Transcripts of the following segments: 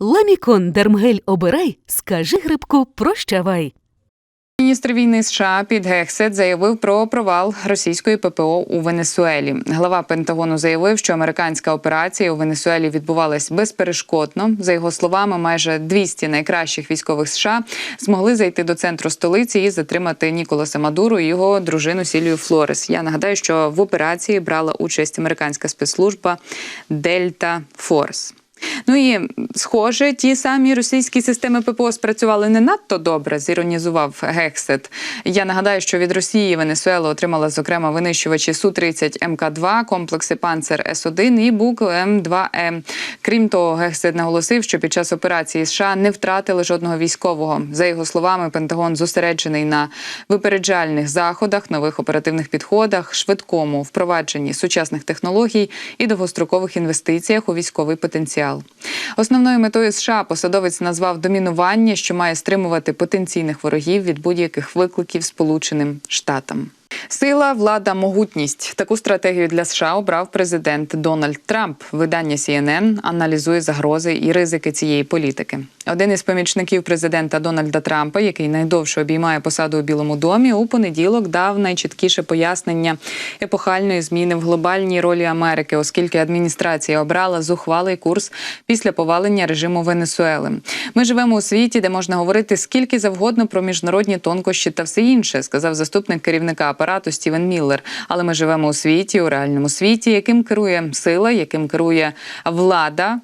Ламікон Дермгель обирай, скажи грибку прощавай. Міністр війни США Піт Гексет заявив про провал російської ППО у Венесуелі. Глава Пентагону заявив, що американська операція у Венесуелі відбувалась безперешкодно. За його словами, майже 200 найкращих військових США змогли зайти до центру столиці і затримати Ніколаса Мадуру і його дружину Сілію Флорес. Я нагадаю, що в операції брала участь американська спецслужба Дельта Форс. Ну і схоже, ті самі російські системи ППО спрацювали не надто добре, зіронізував Гексет. Я нагадаю, що від Росії Венесуела отримала зокрема винищувачі су 30 МК2, комплекси Панцер С1 і Бук М2М. Крім того, Гексет наголосив, що під час операції США не втратили жодного військового. За його словами, Пентагон зосереджений на випереджальних заходах, нових оперативних підходах, швидкому впровадженні сучасних технологій і довгострокових інвестиціях у військовий потенціал. Основною метою США посадовець назвав домінування, що має стримувати потенційних ворогів від будь-яких викликів Сполученим Штатам. Сила, влада, могутність. Таку стратегію для США обрав президент Дональд Трамп. Видання CNN аналізує загрози і ризики цієї політики. Один із помічників президента Дональда Трампа, який найдовше обіймає посаду у Білому домі, у понеділок дав найчіткіше пояснення епохальної зміни в глобальній ролі Америки, оскільки адміністрація обрала зухвалий курс після повалення режиму Венесуели. Ми живемо у світі, де можна говорити скільки завгодно про міжнародні тонкощі та все інше, сказав заступник керівника апарату Стівен Міллер. Але ми живемо у світі, у реальному світі, яким керує сила, яким керує влада,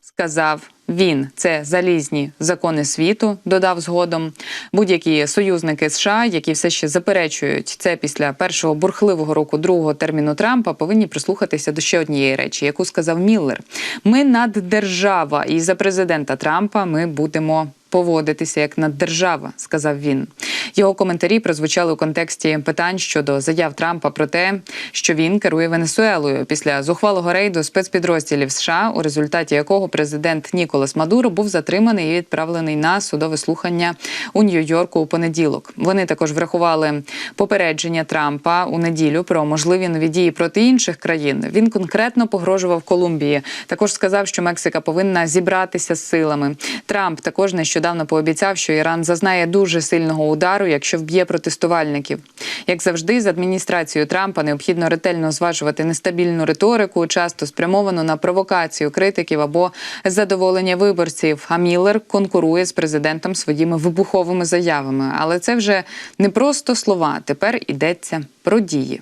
сказав. Він це залізні закони світу, додав згодом. Будь-які союзники США, які все ще заперечують це після першого бурхливого року другого терміну Трампа, повинні прислухатися до ще однієї речі, яку сказав Міллер. Ми наддержава, і за президента Трампа ми будемо. Поводитися як наддержава, сказав він. Його коментарі прозвучали у контексті питань щодо заяв Трампа про те, що він керує Венесуелою після зухвалого рейду спецпідрозділів США, у результаті якого президент Ніколас Мадуро був затриманий і відправлений на судове слухання у Нью-Йорку у понеділок. Вони також врахували попередження Трампа у неділю про можливі нові дії проти інших країн. Він конкретно погрожував Колумбії. Також сказав, що Мексика повинна зібратися з силами. Трамп також нещодавно пообіцяв, що Іран зазнає дуже сильного удару, якщо вб'є протестувальників. Як завжди, з адміністрацією Трампа необхідно ретельно зважувати нестабільну риторику, часто спрямовану на провокацію критиків або задоволення виборців. А Міллер конкурує з президентом своїми вибуховими заявами. Але це вже не просто слова. Тепер йдеться про дії.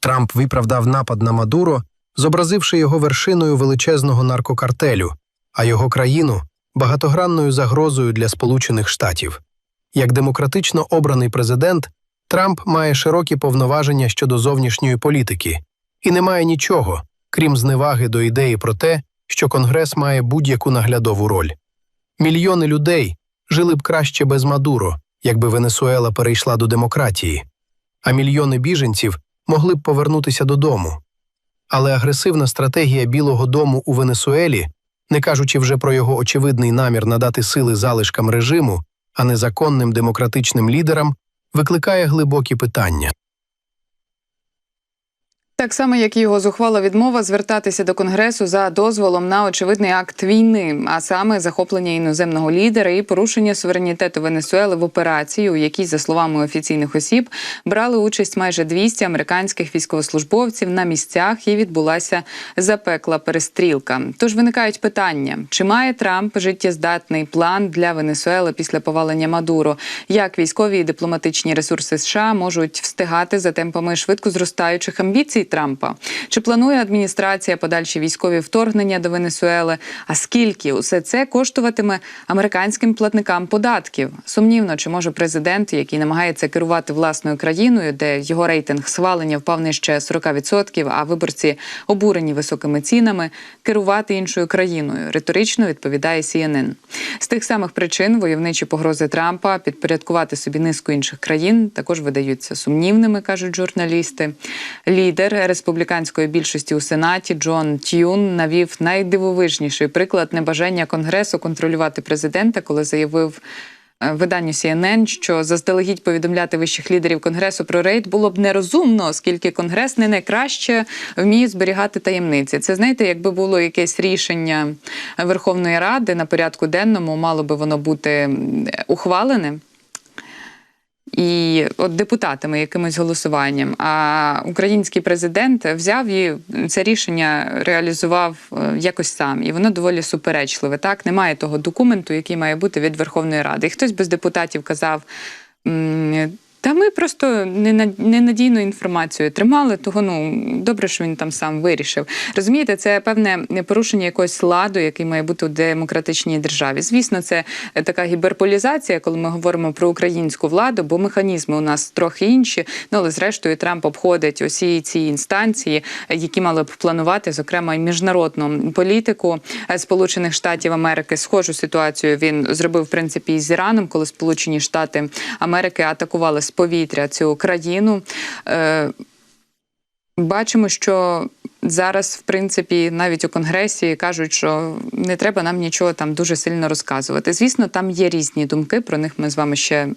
Трамп виправдав напад на Мадуро, зобразивши його вершиною величезного наркокартелю, а його країну багатогранною загрозою для Сполучених Штатів. Як демократично обраний президент, Трамп має широкі повноваження щодо зовнішньої політики і не має нічого, крім зневаги до ідеї про те, що Конгрес має будь-яку наглядову роль. Мільйони людей жили б краще без Мадуро, якби Венесуела перейшла до демократії, а мільйони біженців могли б повернутися додому. Але агресивна стратегія Білого дому у Венесуелі, не кажучи вже про його очевидний намір надати сили залишкам режиму, а незаконним демократичним лідерам, викликає глибокі питання. Так само, як і його зухвала відмова звертатися до конгресу за дозволом на очевидний акт війни, а саме захоплення іноземного лідера і порушення суверенітету Венесуели в операції, у якій, за словами офіційних осіб, брали участь майже 200 американських військовослужбовців на місцях і відбулася запекла перестрілка. Тож виникають питання: чи має Трамп життєздатний план для Венесуели після повалення Мадуро? Як військові і дипломатичні ресурси США можуть встигати за темпами швидко зростаючих амбіцій Трампа? Чи планує адміністрація подальші військові вторгнення до Венесуели? А скільки усе це коштуватиме американським платникам податків? Сумнівно, чи може президент, який намагається керувати власною країною, де його рейтинг схвалення впав нижче 40%, а виборці обурені високими цінами, керувати іншою країною? Риторично відповідає CNN. З тих самих причин войовничі погрози Трампа підпорядкувати собі низку інших країн також видаються сумнівними, кажуть журналісти. Лідер республіканської більшості у сенаті Джон Тюн навів найдивовижніший приклад небажання конгресу контролювати президента, коли заявив. е, виданню CNN, що заздалегідь повідомляти вищих лідерів конгресу про рейд було б нерозумно, оскільки конгрес не найкраще вміє зберігати таємниці. Це знаєте, якби було якесь рішення Верховної Ради на порядку денному, мало би воно бути ухвалене. І от депутатами якимось голосуванням. А український президент взяв і це рішення реалізував е, якось сам, і воно доволі суперечливе. Так, немає того документу, який має бути від Верховної Ради. І хтось без депутатів казав. Та ми просто нена- ненадійну інформацію тримали, того ну добре, що він там сам вирішив. Розумієте, це певне порушення якогось ладу, який має бути у демократичній державі. Звісно, це е, така гіперполізація, коли ми говоримо про українську владу, бо механізми у нас трохи інші. Ну але зрештою Трамп обходить усі ці інстанції, які мали б планувати, зокрема і міжнародну політику е, Сполучених Штатів Америки. Схожу ситуацію він зробив в принципі і з Іраном, коли Сполучені Штати Америки атакували повітря цю країну. Е, Бачимо, що зараз, в принципі, навіть у конгресі кажуть, що не треба нам нічого там дуже сильно розказувати. Звісно, там є різні думки. Про них ми з вами ще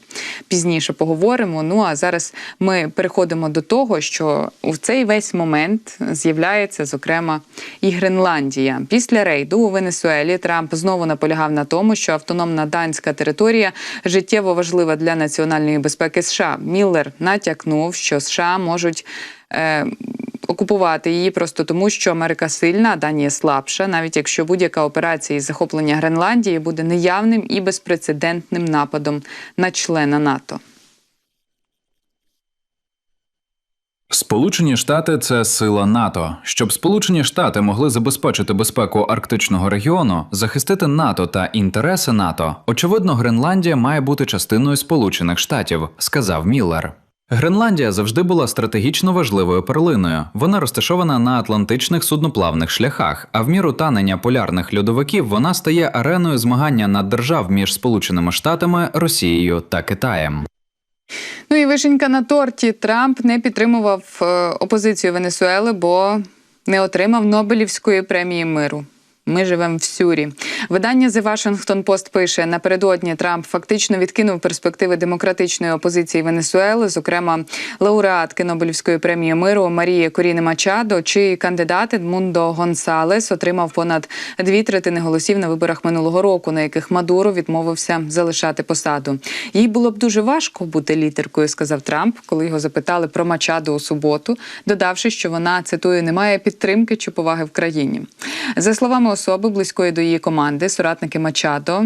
пізніше поговоримо. Ну а зараз ми переходимо до того, що у цей весь момент з'являється, зокрема, і Гренландія. Після рейду у Венесуелі Трамп знову наполягав на тому, що автономна данська територія життєво важлива для національної безпеки США. Міллер натякнув, що США можуть. Е, окупувати її просто тому, що Америка сильна, а Данія слабша, навіть якщо будь-яка операція із захоплення Гренландії буде неявним і безпрецедентним нападом на члена НАТО. Сполучені Штати це сила НАТО. Щоб Сполучені Штати могли забезпечити безпеку арктичного регіону, захистити НАТО та інтереси НАТО, очевидно, Гренландія має бути частиною Сполучених Штатів, сказав Міллер. Гренландія завжди була стратегічно важливою перлиною. Вона розташована на атлантичних судноплавних шляхах, а в міру танення полярних льодовиків вона стає ареною змагання наддержав між Сполученими Штатами, Росією та Китаєм. Ну і вишенька на торті Трамп не підтримував е, опозицію Венесуели, бо не отримав Нобелівської премії миру. Ми живемо в Сюрі. Видання The Washington Post пише: напередодні Трамп фактично відкинув перспективи демократичної опозиції Венесуели, зокрема лауреатки Нобелівської премії миру Марії Коріни Мачадо, чий кандидат Едмундо Гонсалес отримав понад дві третини голосів на виборах минулого року, на яких Мадуро відмовився залишати посаду. Їй було б дуже важко бути лідеркою, сказав Трамп, коли його запитали про Мачадо у суботу, додавши, що вона цитую не має підтримки чи поваги в країні. За словами особи близької до її команди, соратники Мачадо,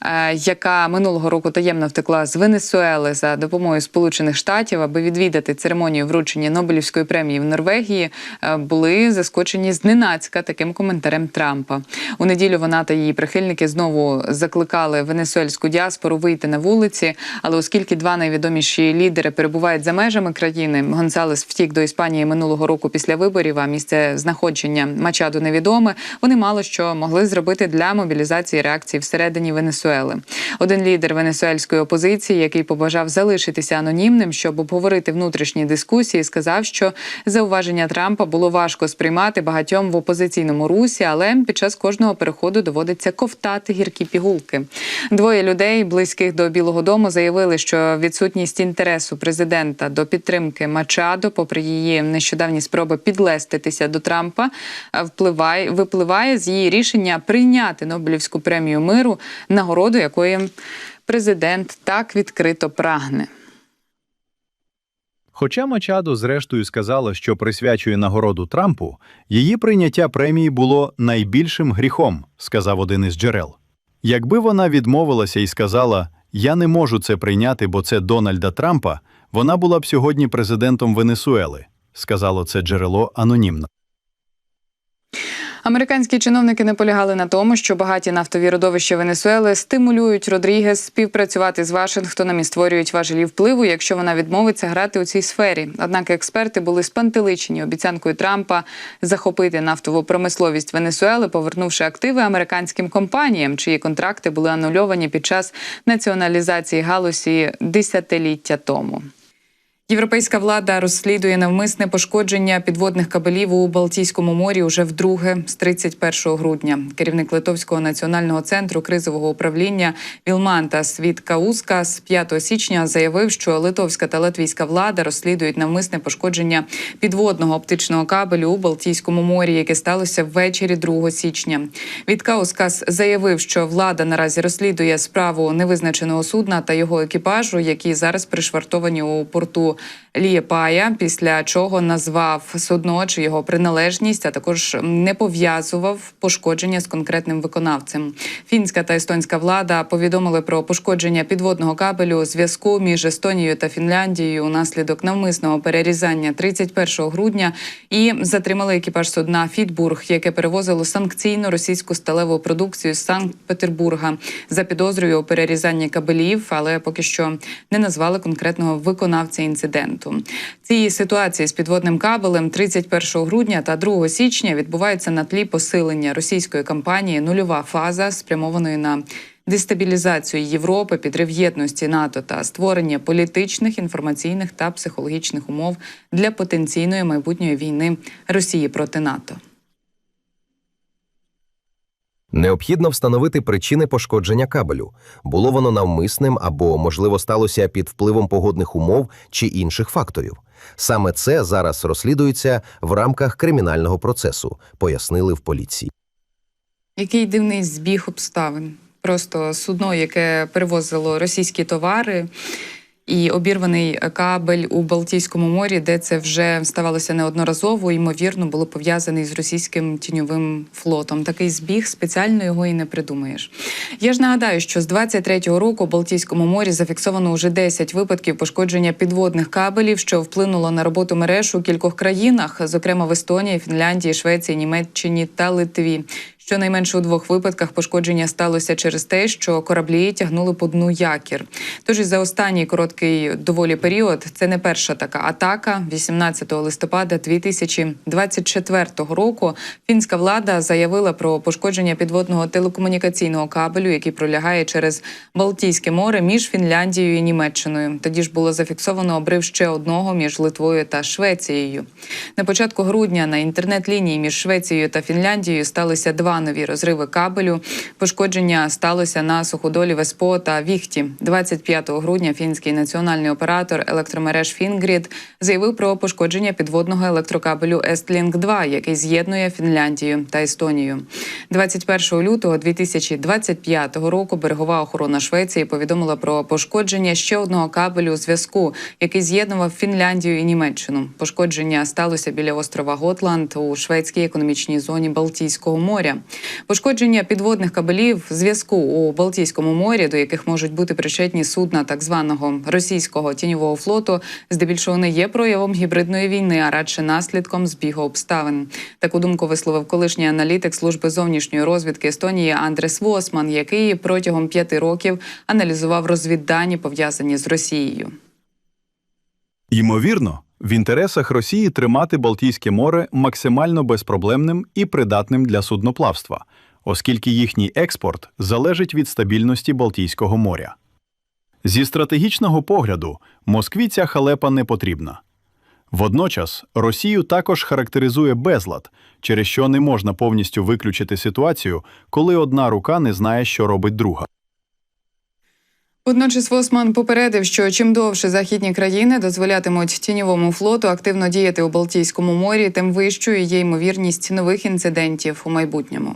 е, яка минулого року таємно втекла з Венесуели за допомогою Сполучених Штатів, аби відвідати церемонію вручення Нобелівської премії в Норвегії, е, були заскочені зненацька таким коментарем Трампа. У неділю вона та її прихильники знову закликали венесуельську діаспору вийти на вулиці. Але оскільки два найвідоміші лідери перебувають за межами країни, Гонсалес втік до Іспанії минулого року після виборів. А місце знаходження Мачаду невідоме. Вони мало що могли зробити для мобілізації реакції всередині Венесуели. Один лідер венесуельської опозиції, який побажав залишитися анонімним, щоб обговорити внутрішні дискусії, сказав, що зауваження Трампа було важко сприймати багатьом в опозиційному русі, але під час кожного переходу доводиться ковтати гіркі пігулки. Двоє людей, близьких до Білого Дому, заявили, що відсутність інтересу президента до підтримки Мачадо, попри її нещодавні спроби підлеститися до Трампа, впливає випливає з її рішення прийняти Нобелівську премію миру, нагороду якої президент так відкрито прагне. Хоча Мачадо зрештою сказала, що присвячує нагороду Трампу, її прийняття премії було найбільшим гріхом, сказав один із джерел. Якби вона відмовилася і сказала Я не можу це прийняти, бо це Дональда Трампа, вона була б сьогодні президентом Венесуели, сказало це джерело анонімно. Американські чиновники наполягали на тому, що багаті нафтові родовища Венесуели стимулюють Родрігес співпрацювати з Вашингтоном і створюють важелі впливу, якщо вона відмовиться грати у цій сфері. Однак експерти були спантеличені обіцянкою Трампа захопити нафтову промисловість Венесуели, повернувши активи американським компаніям, чиї контракти були анульовані під час націоналізації галузі десятиліття тому. Європейська влада розслідує навмисне пошкодження підводних кабелів у Балтійському морі уже вдруге з 31 грудня. Керівник Литовського національного центру кризового управління Вілмантас Віткаускас 5 січня заявив, що литовська та латвійська влада розслідують навмисне пошкодження підводного оптичного кабелю у Балтійському морі, яке сталося ввечері 2 січня. Віткаускас заявив, що влада наразі розслідує справу невизначеного судна та його екіпажу, які зараз пришвартовані у порту Лієпая, після чого назвав судно чи його приналежність, а також не пов'язував пошкодження з конкретним виконавцем. Фінська та естонська влада повідомили про пошкодження підводного кабелю зв'язку між Естонією та Фінляндією унаслідок навмисного перерізання 31 грудня і затримали екіпаж судна Фітбург, яке перевозило санкційну російську сталеву продукцію з Санкт-Петербурга за підозрою у перерізанні кабелів, але поки що не назвали конкретного виконавця інциденту. Ці ситуації з підводним кабелем 31 грудня та 2 січня відбуваються на тлі посилення російської кампанії Нульова фаза спрямованої на дестабілізацію Європи, підрив єдності НАТО та створення політичних, інформаційних та психологічних умов для потенційної майбутньої війни Росії проти НАТО. Необхідно встановити причини пошкодження кабелю. Було воно навмисним або, можливо, сталося під впливом погодних умов чи інших факторів. Саме це зараз розслідується в рамках кримінального процесу, пояснили в поліції. Який дивний збіг обставин. Просто судно, яке перевозило російські товари, і обірваний кабель у Балтійському морі, де це вже ставалося неодноразово, ймовірно, було пов'язаний з російським тіньовим флотом. Такий збіг спеціально його і не придумаєш. Я ж нагадаю, що з 23-го року у Балтійському морі зафіксовано уже 10 випадків пошкодження підводних кабелів, що вплинуло на роботу мереж у кількох країнах, зокрема в Естонії, Фінляндії, Швеції, Німеччині та Литві. Щонайменше у двох випадках пошкодження сталося через те, що кораблі тягнули по дну якір. Тож і за останній короткий доволі період це не перша така атака. 18 листопада 2024 року фінська влада заявила про пошкодження підводного телекомунікаційного кабелю, який пролягає через Балтійське море між Фінляндією і Німеччиною. Тоді ж було зафіксовано обрив ще одного між Литвою та Швецією. На початку грудня на інтернет-лінії між Швецією та Фінляндією сталися два нові розриви кабелю. Пошкодження сталося на суходолі Веспо та Віхті. 25 грудня фінський національний оператор електромереж Фінгрід заявив про пошкодження підводного електрокабелю Естлінг 2 який з'єднує Фінляндію та Естонію. 21 лютого 2025 року берегова охорона Швеції повідомила про пошкодження ще одного кабелю зв'язку, який з'єднував Фінляндію і Німеччину. Пошкодження сталося біля острова Готланд у шведській економічній зоні Балтійського моря. Пошкодження підводних кабелів зв'язку у Балтійському морі, до яких можуть бути причетні судна так званого російського тіньового флоту, здебільшого не є проявом гібридної війни, а радше наслідком збігу обставин. Таку думку висловив колишній аналітик служби зовнішньої розвідки Естонії Андрес Восман, який протягом п'яти років аналізував розвіддані пов'язані з Росією. Ймовірно, в інтересах Росії тримати Балтійське море максимально безпроблемним і придатним для судноплавства, оскільки їхній експорт залежить від стабільності Балтійського моря. Зі стратегічного погляду Москві ця халепа не потрібна. Водночас Росію також характеризує безлад, через що не можна повністю виключити ситуацію, коли одна рука не знає, що робить друга. Водночас Восман попередив, що чим довше західні країни дозволятимуть тіньовому флоту активно діяти у Балтійському морі, тим вищою є ймовірність нових інцидентів у майбутньому.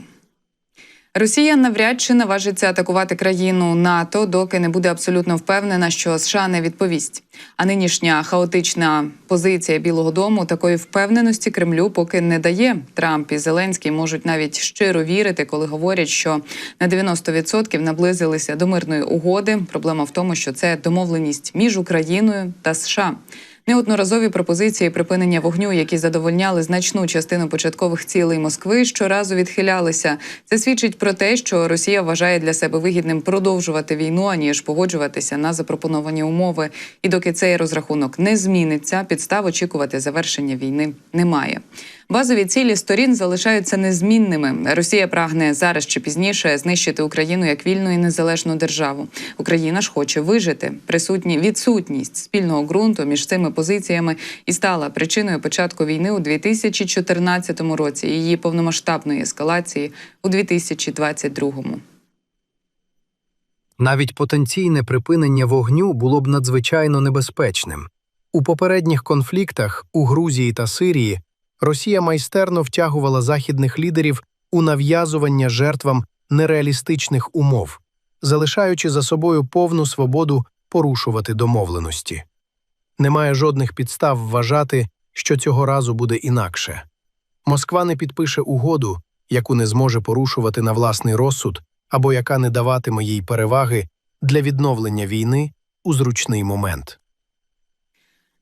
Росія навряд чи наважиться атакувати країну НАТО, доки не буде абсолютно впевнена, що США не відповість. А нинішня хаотична позиція Білого Дому такої впевненості Кремлю поки не дає. Трамп і Зеленський можуть навіть щиро вірити, коли говорять, що на 90% наблизилися до мирної угоди. Проблема в тому, що це домовленість між Україною та США. Неодноразові пропозиції припинення вогню, які задовольняли значну частину початкових цілей Москви, щоразу відхилялися. Це свідчить про те, що Росія вважає для себе вигідним продовжувати війну, аніж погоджуватися на запропоновані умови. І доки цей розрахунок не зміниться, підстав очікувати завершення війни немає. Базові цілі сторін залишаються незмінними. Росія прагне зараз чи пізніше знищити Україну як вільну і незалежну державу. Україна ж хоче вижити. Присутні відсутність спільного ґрунту між цими позиціями і стала причиною початку війни у 2014 році і її повномасштабної ескалації у 2022. Навіть потенційне припинення вогню було б надзвичайно небезпечним. У попередніх конфліктах у Грузії та Сирії Росія майстерно втягувала західних лідерів у нав'язування жертвам нереалістичних умов, залишаючи за собою повну свободу порушувати домовленості. Немає жодних підстав вважати, що цього разу буде інакше. Москва не підпише угоду, яку не зможе порушувати на власний розсуд або яка не даватиме їй переваги для відновлення війни у зручний момент.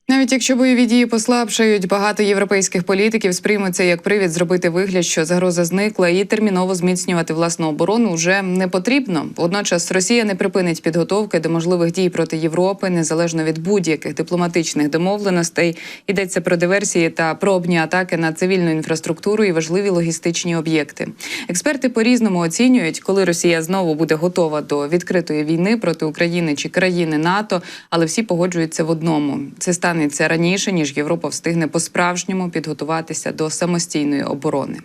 Навіть якщо бойові дії послабшають, багато європейських політиків сприймуть це як привід зробити вигляд, що загроза зникла, і терміново зміцнювати власну оборону вже не потрібно. Водночас Росія не припинить підготовки до можливих дій проти Європи, незалежно від будь-яких дипломатичних домовленостей. Йдеться про диверсії та пробні атаки на цивільну інфраструктуру і важливі логістичні об'єкти. Експерти по-різному оцінюють, коли Росія знову буде готова до відкритої війни проти України чи країни НАТО, але всі погоджуються в одному: це станеться раніше ніж Європа встигне по-справжньому підготуватися до самостійної оборони.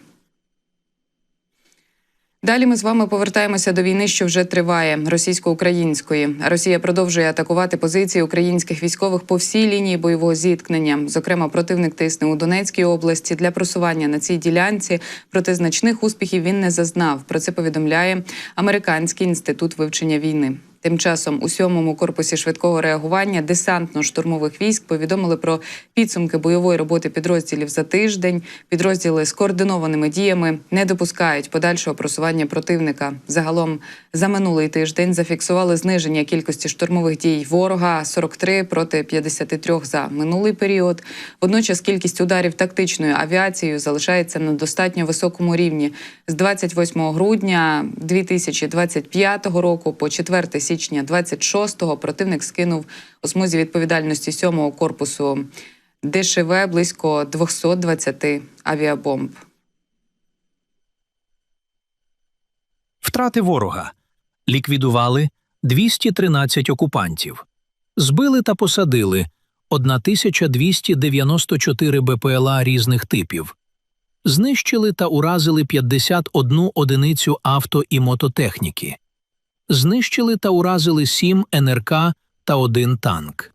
Далі ми з вами повертаємося до війни, що вже триває російсько-української. Росія продовжує атакувати позиції українських військових по всій лінії бойового зіткнення. Зокрема, противник тисне у Донецькій області для просування на цій ділянці. Проте значних успіхів він не зазнав. Про це повідомляє Американський інститут вивчення війни. Тим часом у сьомому корпусі швидкого реагування десантно-штурмових військ повідомили про підсумки бойової роботи підрозділів за тиждень. Підрозділи з координованими діями не допускають подальшого просування противника. Загалом за минулий тиждень зафіксували зниження кількості штурмових дій ворога 43 проти 53 за минулий період. Водночас кількість ударів тактичною авіацією залишається на достатньо високому рівні. З 28 грудня 2025 року по 4 січня 26-го противник скинув у смузі відповідальності 7-го корпусу ДШВ близько 220 авіабомб. Втрати ворога. Ліквідували 213 окупантів, збили та посадили 1294 БПЛА різних типів, знищили та уразили 51 одиницю авто і мототехніки, знищили та уразили 7 НРК та 1 танк.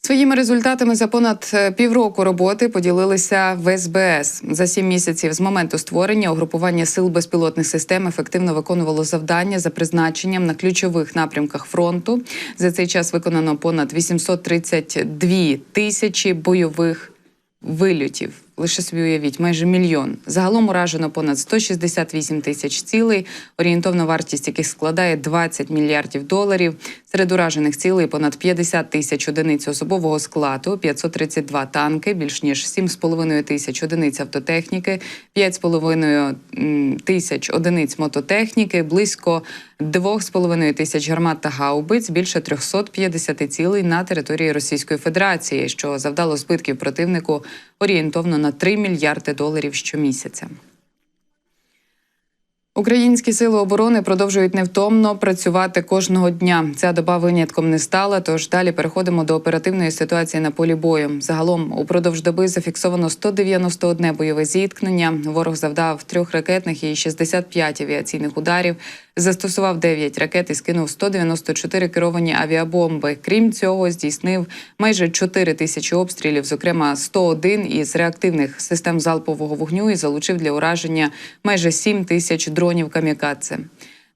Своїми результатами за понад е, півроку роботи поділилися в СБС. За сім місяців з моменту створення угрупування сил безпілотних систем ефективно виконувало завдання за призначенням на ключових напрямках фронту. За цей час виконано понад 832 тисячі бойових вильотів. Лише собі уявіть, майже мільйон. Загалом уражено понад 168 тисяч цілей, орієнтовна вартість яких складає 20 мільярдів доларів. Серед уражених цілей понад 50 тисяч одиниць особового складу, 532 танки, більш ніж 7,5 тисяч одиниць автотехніки, 5,5 м, тисяч одиниць мототехніки, близько 2,5 тисяч гармат та гаубиць, більше 350 цілей на території Російської Федерації, що завдало збитків противнику орієнтовно на 3 мільярди доларів щомісяця. Українські сили оборони продовжують невтомно працювати кожного дня. Ця доба винятком не стала. Тож далі переходимо до оперативної ситуації на полі бою. Загалом упродовж доби зафіксовано 191 бойове зіткнення. Ворог завдав трьох ракетних і 65 авіаційних ударів. Застосував 9 ракет і скинув 194 керовані авіабомби. Крім цього, здійснив майже 4 тисячі обстрілів, зокрема 101 із реактивних систем залпового вогню і залучив для ураження майже 7 тисяч дронів камікадзе.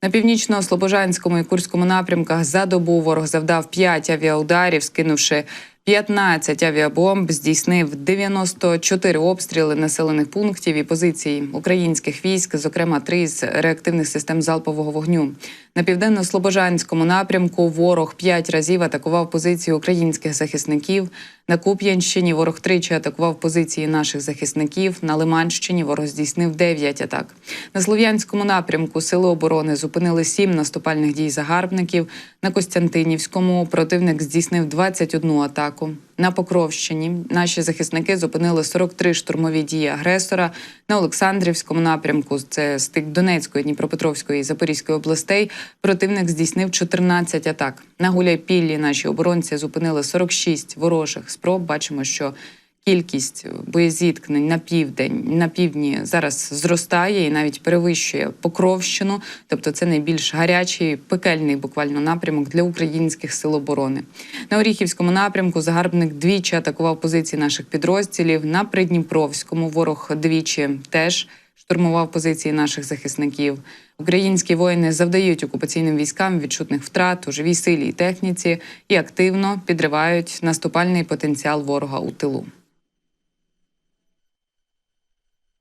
На північно-слобожанському і курському напрямках за добу ворог завдав 5 авіаударів, скинувши 15 авіабомб, здійснив 94 обстріли населених пунктів і позицій українських військ, зокрема три з реактивних систем залпового вогню. На південно-слобожанському напрямку ворог п'ять разів атакував позиції українських захисників. На Куп'янщині ворог тричі атакував позиції наших захисників. На Лиманщині ворог здійснив 9 атак. На Слов'янському напрямку сили оборони зупинили сім наступальних дій загарбників. На Костянтинівському противник здійснив 21 атаку. На Покровщині наші захисники зупинили 43 штурмові дії агресора на Олександрівському напрямку. Це стик Донецької, Дніпропетровської і Запорізької областей. Противник здійснив 14 атак. На Гуляйпіллі наші оборонці зупинили 46 ворожих спроб. Бачимо, що кількість боєзіткнень на південь, на півдні зараз зростає і навіть перевищує Покровщину. Тобто це найбільш гарячий, пекельний буквально напрямок для українських сил оборони. На Оріхівському напрямку загарбник двічі атакував позиції наших підрозділів. На Придніпровському ворог двічі теж штурмував позиції наших захисників. Українські воїни завдають окупаційним військам відчутних втрат у живій силі і техніці і активно підривають наступальний потенціал ворога у тилу.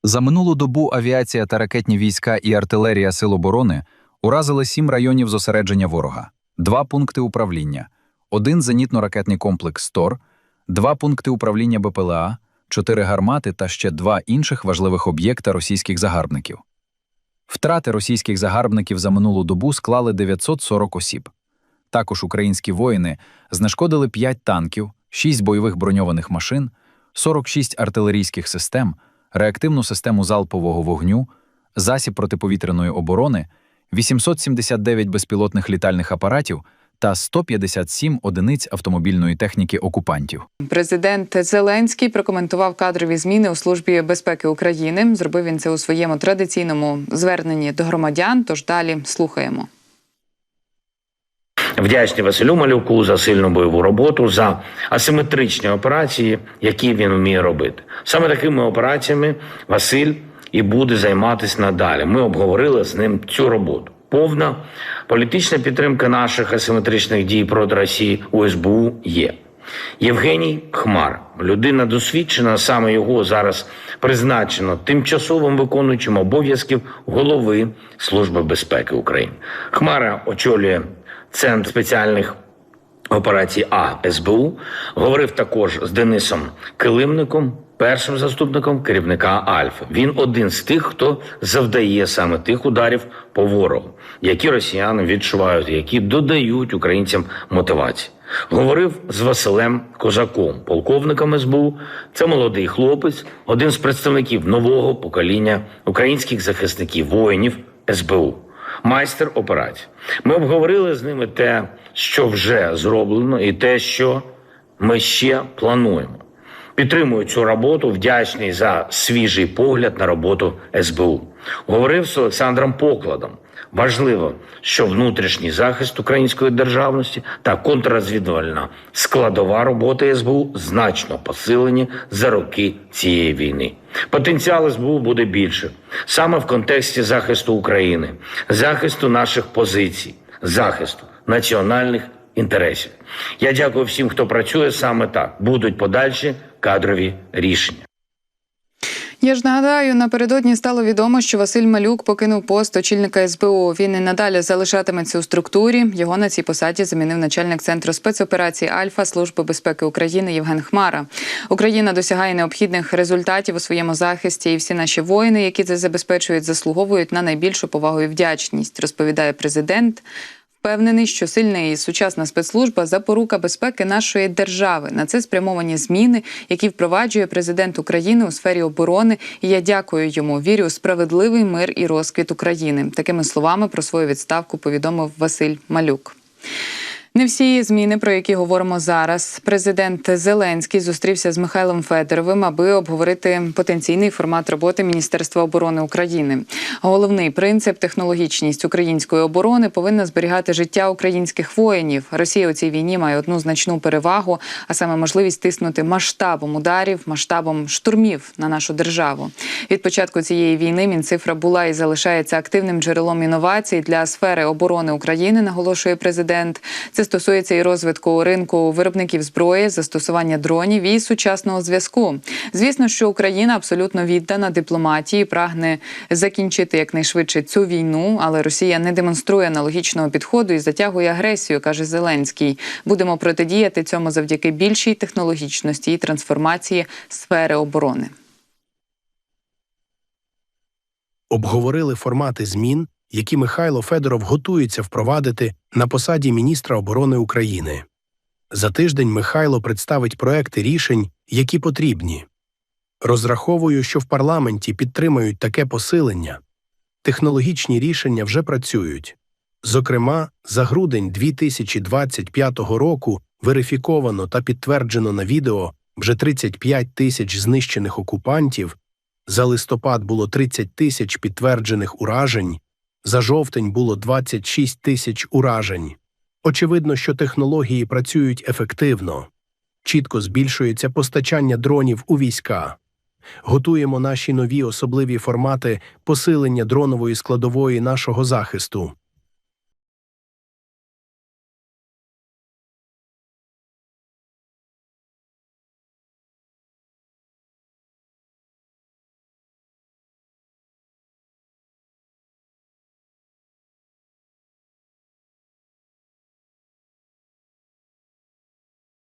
За минулу добу авіація та ракетні війська і артилерія Сил оборони уразили сім районів зосередження ворога, два пункти управління, один зенітно-ракетний комплекс СТОР, два пункти управління БПЛА, чотири гармати та ще два інших важливих об'єкта російських загарбників. Втрати російських загарбників за минулу добу склали 940 осіб. Також українські воїни знешкодили 5 танків, 6 бойових броньованих машин, 46 артилерійських систем, реактивну систему залпового вогню, засіб протиповітряної оборони, 879 безпілотних літальних апаратів та 157 одиниць автомобільної техніки окупантів. Президент Зеленський прокоментував кадрові зміни у службі безпеки України. Зробив він це у своєму традиційному зверненні до громадян. Тож далі слухаємо. Вдячний Василю Малюку за сильну бойову роботу, за асиметричні операції, які він вміє робити. Саме такими операціями Василь і буде займатися надалі. Ми обговорили з ним цю роботу. Повна політична підтримка наших асиметричних дій проти Росії у СБУ є. Євгеній Хмар, людина досвідчена, саме його зараз призначено тимчасовим виконуючим обов'язків голови Служби безпеки України. Хмара очолює центр спеціальних операцій А СБУ. Говорив також з Денисом Килимником, першим заступником керівника Альфа. Він один з тих, хто завдає саме тих ударів по ворогу, які росіяни відчувають, які додають українцям мотивації. Говорив з Василем Козаком, полковником СБУ. Це молодий хлопець, один з представників нового покоління українських захисників, воїнів СБУ майстер операцій. Ми обговорили з ними те, що вже зроблено, і те, що ми ще плануємо. Підтримую цю роботу, вдячний за свіжий погляд на роботу СБУ. Говорив з Олександром Покладом. Важливо, що внутрішній захист української державності та контррозвідувальна складова роботи СБУ значно посилені за роки цієї війни. Потенціал СБУ буде більше саме в контексті захисту України, захисту наших позицій, захисту національних інтересів. Я дякую всім, хто працює саме так. Будуть подальші кадрові рішення. Я ж нагадаю, напередодні стало відомо, що Василь Малюк покинув пост очільника СБУ. Він і надалі залишатиметься у структурі. Його на цій посаді замінив начальник центру спецоперацій Альфа Служби безпеки України Євген Хмара. Україна досягає необхідних результатів у своєму захисті, і всі наші воїни, які це забезпечують, заслуговують на найбільшу повагу і вдячність, розповідає президент. Впевнений, що сильна і сучасна спецслужба запорука безпеки нашої держави. На це спрямовані зміни, які впроваджує президент України у сфері оборони. І я дякую йому. Вірю у справедливий мир і розквіт України. Такими словами про свою відставку повідомив Василь Малюк. Не всі зміни, про які говоримо зараз. Президент Зеленський зустрівся з Михайлом Федоровим, аби обговорити потенційний формат роботи Міністерства оборони України. Головний принцип технологічність української оборони повинна зберігати життя українських воїнів. Росія у цій війні має одну значну перевагу, а саме можливість тиснути масштабом ударів, масштабом штурмів на нашу державу. Від початку цієї війни Мінцифра була і залишається активним джерелом інновацій для сфери оборони України, наголошує президент. Це стосується і розвитку ринку виробників зброї, застосування дронів і сучасного зв'язку. Звісно, що Україна абсолютно віддана дипломатії, прагне закінчити якнайшвидше цю війну, але Росія не демонструє аналогічного підходу і затягує агресію, каже Зеленський. Будемо протидіяти цьому завдяки більшій технологічності і трансформації сфери оборони. Обговорили формати змін, які Михайло Федоров готується впровадити на посаді міністра оборони України. За тиждень Михайло представить проекти рішень, які потрібні. Розраховую, що в парламенті підтримають таке посилення. Технологічні рішення вже працюють. Зокрема, за грудень 2025 року верифіковано та підтверджено на відео вже 35 тисяч знищених окупантів, за листопад було 30 тисяч підтверджених уражень, за жовтень було 26 тисяч уражень. Очевидно, що технології працюють ефективно. Чітко збільшується постачання дронів у війська. Готуємо наші нові особливі формати посилення дронової складової нашого захисту.